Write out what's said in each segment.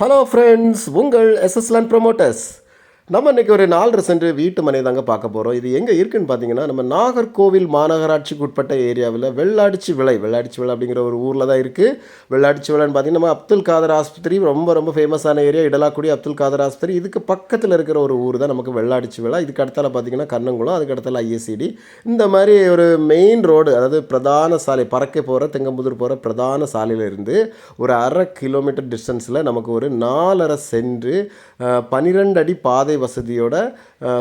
Hello friends உங்கள் எஸ்எஸ்லான் promoters நம்ம இன்றைக்கி ஒரு நாலரை சென்று வீட்டு மனை தாங்க பார்க்க போகிறோம் இது எங்கே இருக்குதுன்னு பார்த்தீங்கன்னா நம்ம நாகர்கோவில் மாநகராட்சிக்கு உட்பட்ட ஏரியாவில் வெள்ளாடிச்சி விலை வெள்ளாடிச்சி விலை அப்படிங்கிற ஒரு ஊரில் தான் இருக்குது வெள்ளாடிச்சி விலைன்னு பார்த்தீங்கன்னா நம்ம அப்துல் காதர் ஆஸ்பத்திரி ரொம்ப ரொம்ப ஃபேமஸான ஏரியா இடலாக்குடி அப்துல் காதர் ஆஸ்பத்திரி. இதுக்கு பக்கத்தில் இருக்கிற ஒரு ஊர் தான் நமக்கு வெள்ளாடிச்சி விலை இதுக்கு அடுத்தால பார்த்தீங்கன்னா கண்ணங்குளம் அதுக்கு அடுத்தால ஐஎஸ்சிடி இந்த மாதிரி ஒரு மெயின் ரோடு அதாவது பிரதான சாலை பறக்க போகிற தெங்கம்புதூர் போகிற பிரதான சாலையிலிருந்து ஒரு அரை கிலோமீட்டர் டிஸ்டன்ஸில் நமக்கு ஒரு நாலரை சென்று பனிரெண்டு அடி பாதை வசதியோட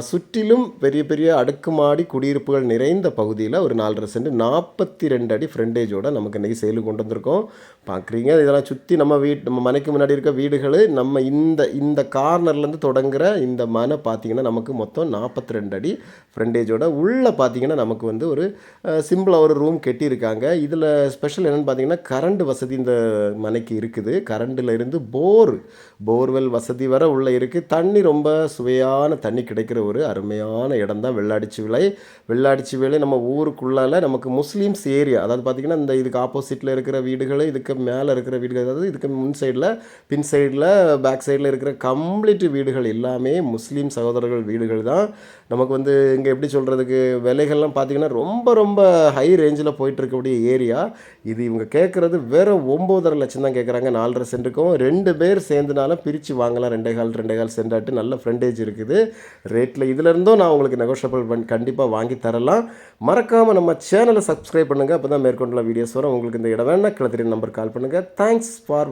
சுற்றிலும் பெரிய பெரிய அடுக்குமாடி குடியிருப்புகள் நிறைந்த பகுதியில் ஒரு நாலரை சென்ட் நாற்பத்தி ரெண்டு அடி ஃப்ரெண்டேஜோட நமக்கு இன்றைக்கி செயலு கொண்டு வந்திருக்கோம். பார்க்குறீங்க இதெல்லாம் சுற்றி நம்ம வீட் நம்ம மனைக்கு முன்னாடி இருக்க வீடுகள் நம்ம இந்த இந்த கார்னர்லேருந்து தொடங்குற இந்த மனை பார்த்தீங்கன்னா நமக்கு மொத்தம் நாற்பத்தி ரெண்டு அடி ஃப்ரெண்டேஜோட உள்ளே பார்த்தீங்கன்னா நமக்கு வந்து ஒரு சிம்பிளாக ஒரு ரூம் கட்டியிருக்காங்க. இதில் ஸ்பெஷல் என்னென்னு பார்த்தீங்கன்னா கரண்ட் வசதி இந்த மனைக்கு இருக்குது. கரண்டில் இருந்து போர் போர்வெல் வசதி வர உள்ளே இருக்குது தண்ணி ரொம்ப சுவையான தண்ணி கிடைக்கிற ஒரு அருமையான இடம் தான் வெள்ளாடிச்சி விலை வெள்ளாடிச்சி விலை நம்ம ஊருக்குள்ளால நமக்கு முஸ்லீம்ஸ் ஏரியா அதாவது பார்த்திங்கன்னா இந்த இதுக்கு ஆப்போசிட்டில் இருக்கிற வீடுகள் இதுக்கு மேலே இருக்கிற வீடுகள் அதாவது இதுக்கு முன் சைடில் பின் சைடில் பேக் சைடில் இருக்கிற கம்ப்ளீட் வீடுகள் எல்லாமே முஸ்லீம் சகோதரர்கள் வீடுகள் தான். நமக்கு வந்து இங்கே எப்படி சொல்கிறதுக்கு விலைகள்லாம் பார்த்திங்கன்னா ரொம்ப ரொம்ப ஹை ரேஞ்சில் போயிட்டு இருக்கக்கூடிய ஏரியா. இது இவங்க கேட்குறது வேற ஒம்போதரை லட்சம் தான் கேட்குறாங்க நாலரை சென்ட்டுக்கும் ரெண்டு பேர் சேர்ந்துனாலும் பிரித்து வாங்கலாம். ரெண்டே கால் ரெண்டே கால் சென்டாட்டு நல்ல ஃப்ரெண்டேஜ் இருக்குது. ரேட்டில் இதுல இருந்தும் நான் உங்களுக்கு நெகோஷியபிள் பண் கண்டிப்பாக வாங்கி தரலாம். மறக்காமல் நம்ம சேனலை சப்ஸ்கிரைப் பண்ணுங்கள் அப்போ தான் மேற்கொண்டுள்ள வீடியோஸ் வரும். உங்களுக்கு இந்த இடம் வேணால் கிளத்திரி நம்பர் கால் பண்ணுங்கள் தேங்க்ஸ் ஃபார்